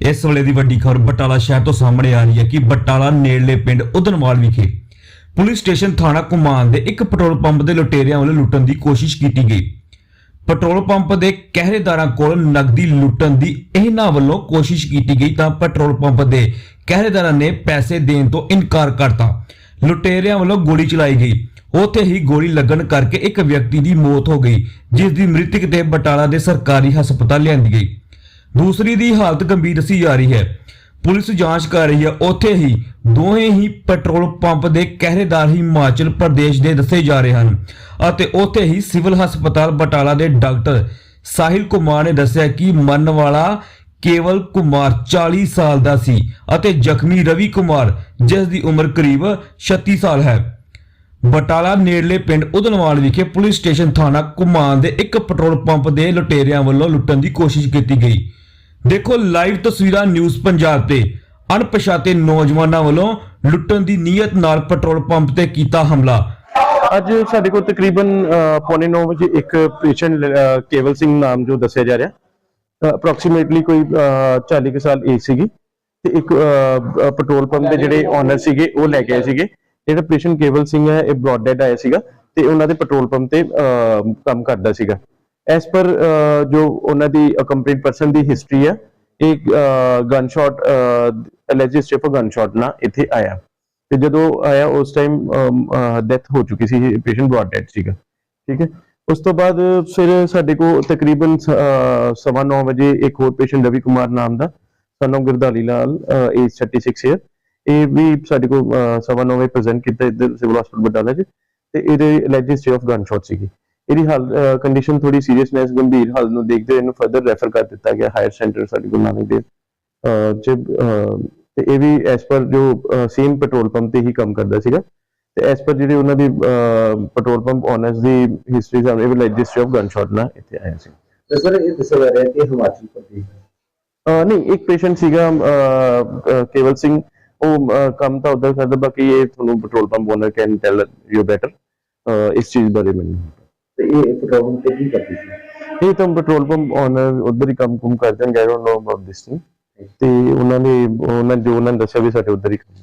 ਇਸ ਵੇਲੇ ਦੀ ਵੱਡੀ ਖਬਰ ਬਟਾਲਾ ਸ਼ਹਿਰ ਤੋਂ ਸਾਹਮਣੇ ਆ ਰਹੀ ਹੈ ਕਿ ਬਟਾਲਾ ਨੇੜਲੇ ਪਿੰਡ ਉਦਨਵਾਲ ਵਿਖੇ ਪੁਲਿਸ ਸਟੇਸ਼ਨ ਥਾਣਾ ਕੁਮਾਨ ਦੇ ਇੱਕ ਪੈਟਰੋਲ ਪੰਪ ਦੇ ਲੁਟੇਰਿਆਂ ਵੱਲੋਂ ਲੁੱਟਣ ਦੀ ਕੋਸ਼ਿਸ਼ ਕੀਤੀ ਗਈ। ਪੈਟਰੋਲ ਪੰਪ ਦੇ ਕਹਿਰੇਦਾਰਾਂ ਕੋਲ ਨਕਦੀ ਲੁੱਟਣ ਦੀ ਇਹਨਾਂ ਵੱਲੋਂ ਕੋਸ਼ਿਸ਼ ਕੀਤੀ ਗਈ ਤਾਂ ਪੈਟਰੋਲ ਪੰਪ ਦੇ ਕਹਿਰੇਦਾਰਾਂ ਨੇ ਪੈਸੇ ਦੇਣ ਤੋਂ ਇਨਕਾਰ ਕਰਤਾ। ਲੁਟੇਰਿਆਂ ਵੱਲੋਂ ਗੋਲੀ ਚਲਾਈ ਗਈ। ਉੱਥੇ ਹੀ ਗੋਲੀ ਲੱਗਣ ਕਰਕੇ ਇੱਕ ਵਿਅਕਤੀ ਦੀ ਮੌਤ ਹੋ ਗਈ, ਜਿਸ ਦੀ ਮ੍ਰਿਤਕ ਦੇ ਬਟਾਲਾ ਦੇ ਸਰਕਾਰੀ ਹਸਪਤਾਲ ਲਿਆਂਦੀ ਗਈ। ਦੂਸਰੀ ਦੀ ਹਾਲਤ ਗੰਭੀਰ ਦੱਸੀ ਜਾ ਰਹੀ ਹੈ। ਪੁਲਿਸ ਜਾਂਚ ਕਰ ਰਹੀ ਹੈ। ਉੱਥੇ ਹੀ ਦੋਵੇਂ ਹੀ ਪੈਟਰੋਲ ਪੰਪ ਦੇ ਕਹਿਰੇਦਾਰ ਹਿਮਾਚਲ ਪ੍ਰਦੇਸ਼ ਦੇ ਦੱਸੇ ਜਾ ਰਹੇ ਹਨ ਅਤੇ ਉੱਥੇ ਹੀ ਸਿਵਲ ਹਸਪਤਾਲ ਬਟਾਲਾ ਦੇ ਡਾਕਟਰ ਸਾਹਿਲ ਕੁਮਾਰ ਨੇ ਦੱਸਿਆ ਕਿ ਮਰਨ ਵਾਲਾ ਕੇਵਲ ਕੁਮਾਰ 40 ਸਾਲ ਦਾ ਸੀ ਅਤੇ ਜ਼ਖਮੀ ਰਵੀ ਕੁਮਾਰ, ਜਿਸ ਦੀ ਉਮਰ ਕਰੀਬ 36 ਸਾਲ ਹੈ। ਬਟਾਲਾ ਨੇੜਲੇ ਪਿੰਡ ਉਦਨਵਾਲ ਵਿਖੇ ਪੁਲਿਸ ਸਟੇਸ਼ਨ ਥਾਣਾ ਕੁਮਾਨ ਦੇ ਇੱਕ ਪੈਟਰੋਲ ਪੰਪ ਦੇ ਲੁਟੇਰਿਆਂ ਵੱਲੋਂ ਲੁੱਟਣ ਦੀ ਕੋਸ਼ਿਸ਼ ਕੀਤੀ ਗਈ। ਦੇਖੋ ਲਾਈਵ ਤਸਵੀਰਾਂ ਨਿਊਜ਼ ਪੰਜਾਬ ਤੇ। ਅਣਪਛਾਤੇ ਨੌਜਵਾਨਾਂ ਵੱਲੋਂ ਲੁੱਟਣ ਦੀ ਨੀਅਤ ਨਾਲ ਪੈਟਰੋਲ ਪੰਪ ਤੇ ਕੀਤਾ ਹਮਲਾ। ਅੱਜ ਸਾਡੇ ਕੋਲ ਤਕਰੀਬਨ ਅਹ, ਪੌਣੇ 9 ਵਜੇ ਇੱਕ ਪੇਸ਼ੈਂਟ ਕੇਵਲ ਸਿੰਘ ਨਾਮ ਜੋ ਦੱਸਿਆ ਜਾ ਰਿਹਾ। ਅਪਰੋਕਸੀਮੇਟਲੀ ਕੋਈ ਅਹ, 40 ਕੁ ਸਾਲ ਏਜ ਸੀਗੀ ਤੇ ਇੱਕ ਅਹ, ਅਹ, ਪੈਟਰੋਲ ਪੰਪ ਦੇ ਜਿਹੜੇ ਓਨਰ ਸੀਗੇ ਉਹ ਲੈ ਕੇ ਆਏ ਸੀਗੇ। ਜਿਹੜਾ ਪੇਸ਼ੈਂਟ ਕੇਵਲ ਸਿੰਘ ਹੈ ਇਹ ਬ੍ਰੌਡ ਡੈਡ ਆਇਆ ਸੀਗਾ ਤੇ ਉਹਨਾਂ ਦੇ ਪੈਟਰੋਲ ਪੰਪ ਤੇ ਅਹ, ਕੰਮ ਕਰਦਾ ਸੀਗਾ। ਐਸ ਪਰ uh, ਜੋ ਉਹਨਾਂ ਦੀ ਅਕੰਪਲੀਟ ਪਰਸਨ ਦੀ ਹਿਸਟਰੀ ਹੈ ਇੱਕ gun shot alleged step gun shot ਨਾਲ ਇੱਥੇ ਆਇਆ। ਤੇ ਜਦੋਂ ਆਇਆ ਉਸ ਟਾਈਮ ਡੈਥ um, uh, ਹੋ ਚੁੱਕੀ ਸੀ ਪੇਸ਼ੈਂਟ ਬ੍ਰੌਡ ਡੈਡ ਸੀਗਾ। ਠੀਕ ਹੈ? ਉਸ ਤੋਂ ਬਾਅਦ ਫਿਰ ਸਾਡੇ ਕੋਲ ਤਕਰੀਬਨ ਸ- ਸਵਾ 9 ਵਜੇ ਇੱਕ ਹੋਰ ਪੇਸ਼ੈਂਟ ਰਵੀ ਕੁਮਾਰ ਨਾਮ ਦਾ ਸਾਨੂੰ of Gurdali Lal age 36 year ਇਹ ਵੀ ਸਾਡੇ ਕੋਲ ਅਹ, ਸਵਾ 9 ਵਜੇ ਪ੍ਰੈਜ਼ੈਂਟ ਕੀਤਾ ਇੱਧਰ ਸਿਵਲ ਹਸਪੀਟਲ ਬਟਾਲਾ 'ਚ। ਤੇ ਇਹਦੇ ਅਲੈਜਿਡ ਸਟੇ ਗਨ ਸ਼ਾਟ ਸੀਗੀ। ਇਹਦੀ ਹਾਲ ਕੰਡੀਸ਼ਨ ਥੋੜੀ ਸੀਰੀਅਸਨੈਸ ਗੰਭੀਰ ਹਾਲ ਨੂੰ ਦੇਖਦੇ ਇਹਨੂੰ ਫਰਦਰ ਰੈਫਰ ਕਰ ਦਿੱਤਾ ਗਿਆ ਹਾਇਰ ਸੈਂਟਰ ਸਾਡੇ ਕੋਲ ਨਾਨਕ ਦੇਵ ਅਹ, ਤੇ ਇਹ ਵੀ ਐਸ ਪਰ ਜੋ ਸੇਮ ਪੈਟਰੋਲ ਪੰਪ ਤੇ ਹੀ ਕੰਮ ਕਰਦਾ ਸੀਗਾ। ਤੇ ਐਸ ਪਰ ਜਿਹੜੇ ਉਹਨਾਂ ਦੀ ਪੈਟਰੋਲ ਪੰਪ ਓਨਰਸ ਦੀ ਹਿਸਟਰੀ ਸਾਹਮਣੇ ਵੀ like this of gun shot ਨਾਲ ਇੱਥੇ ਆਇਆ ਸੀ। ਤੇ ਸਰ ਇਹ ਦੱਸਿਆ ਜਾ ਰਿਹਾ ਕਿ ਹਿਮਾਚਲ ਪ੍ਰਦੇਸ਼ ਨਹੀਂ ਇੱਕ ਪੇਸ਼ੈਂਟ ਸੀਗਾ ਕੇਵਲ ਸਿੰਘ। ਉਹ ਕੰਮ ਤਾਂ ਉਧਰ ਕਰਦਾ ਬਾਕੀ ਇਹ ਤੁਹਾਨੂੰ petrol pump owner can tell you better ਇਸ ਚੀਜ਼ ਬਾਰੇ ਮੈਨੂੰ। ਤੇ ਇਹ ਪੈਟਰੋਲ ਤੇ ਕੀ ਕਰਦੀ ਸੀ? ਇਹ ਤਾਂ ਪੈਟਰੋਲ ਪੰਪ ਓਨਰ ਉਧਰ ਹੀ ਕੰਮ ਕੁਮ ਕਰਦੇ ਹਨ I don't know about this thing ਤੇ ਉਹਨਾਂ ਨੇ, ਉਹਨਾਂ ਜੋ ਉਹਨਾਂ ਨੇ ਦੱਸਿਆ ਵੀ ਸਾਡੇ ਉਧਰ ਹੀ ਕੰਮ